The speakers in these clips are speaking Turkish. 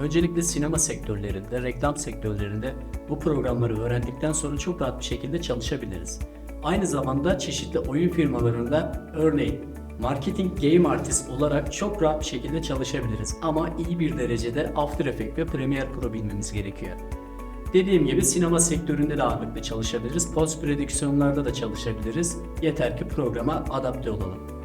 Öncelikle sinema sektörlerinde, reklam sektörlerinde bu programları öğrendikten sonra çok rahat bir şekilde çalışabiliriz. Aynı zamanda çeşitli oyun firmalarında örneğin marketing game artist olarak çok rahat bir şekilde çalışabiliriz. Ama iyi bir derecede After Effects ve Premiere Pro bilmemiz gerekiyor. Dediğim gibi sinema sektöründe de ağırlıklı çalışabiliriz. Post prodüksiyonlarda da çalışabiliriz. Yeter ki programa adapte olalım.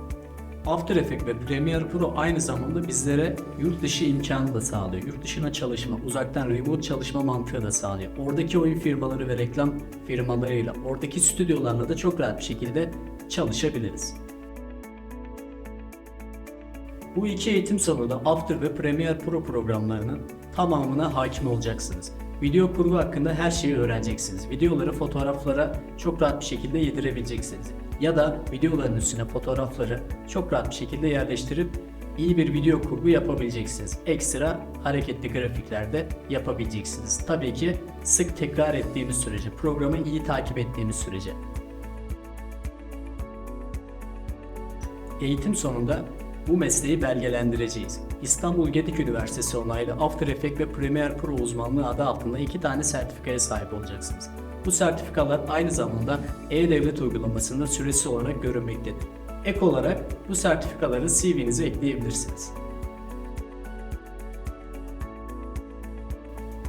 After Effects ve Premiere Pro aynı zamanda bizlere yurt dışı imkanı da sağlıyor. Yurt dışına çalışma, uzaktan remote çalışma mantığı da sağlıyor. Oradaki oyun firmaları ve reklam firmalarıyla, oradaki stüdyolarla da çok rahat bir şekilde çalışabiliriz. Bu iki eğitim sonunda After ve Premiere Pro programlarının tamamına hakim olacaksınız. Video kurgu hakkında her şeyi öğreneceksiniz. Videoları fotoğraflara çok rahat bir şekilde yedirebileceksiniz. Ya da videoların üstüne fotoğrafları çok rahat bir şekilde yerleştirip iyi bir video kurgu yapabileceksiniz. Ekstra hareketli grafikler de yapabileceksiniz. Tabii ki sık tekrar ettiğimiz sürece, programı iyi takip ettiğimiz sürece. Eğitim sonunda bu mesleği belgelendireceğiz. İstanbul Gedik Üniversitesi onaylı After Effects ve Premiere Pro uzmanlığı adı altında iki tane sertifikaya sahip olacaksınız. Bu sertifikalar aynı zamanda e-devlet uygulamasında süresi olarak görünmektedir. Ek olarak bu sertifikaları CV'nize ekleyebilirsiniz.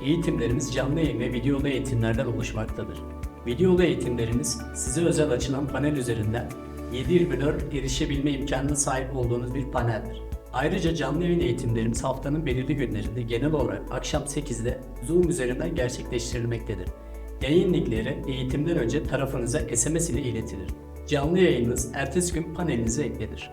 Eğitimlerimiz canlı yayın ve videolu eğitimlerden oluşmaktadır. Videolu eğitimlerimiz size özel açılan panel üzerinden 7/24 erişebilme imkanına sahip olduğunuz bir paneldir. Ayrıca canlı yayın eğitimlerimiz haftanın belirli günlerinde genel olarak akşam 8'de Zoom üzerinden gerçekleştirilmektedir. Yayın linkleri eğitimden önce tarafınıza SMS ile iletilir. Canlı yayınınız ertesi gün panelinize eklenir.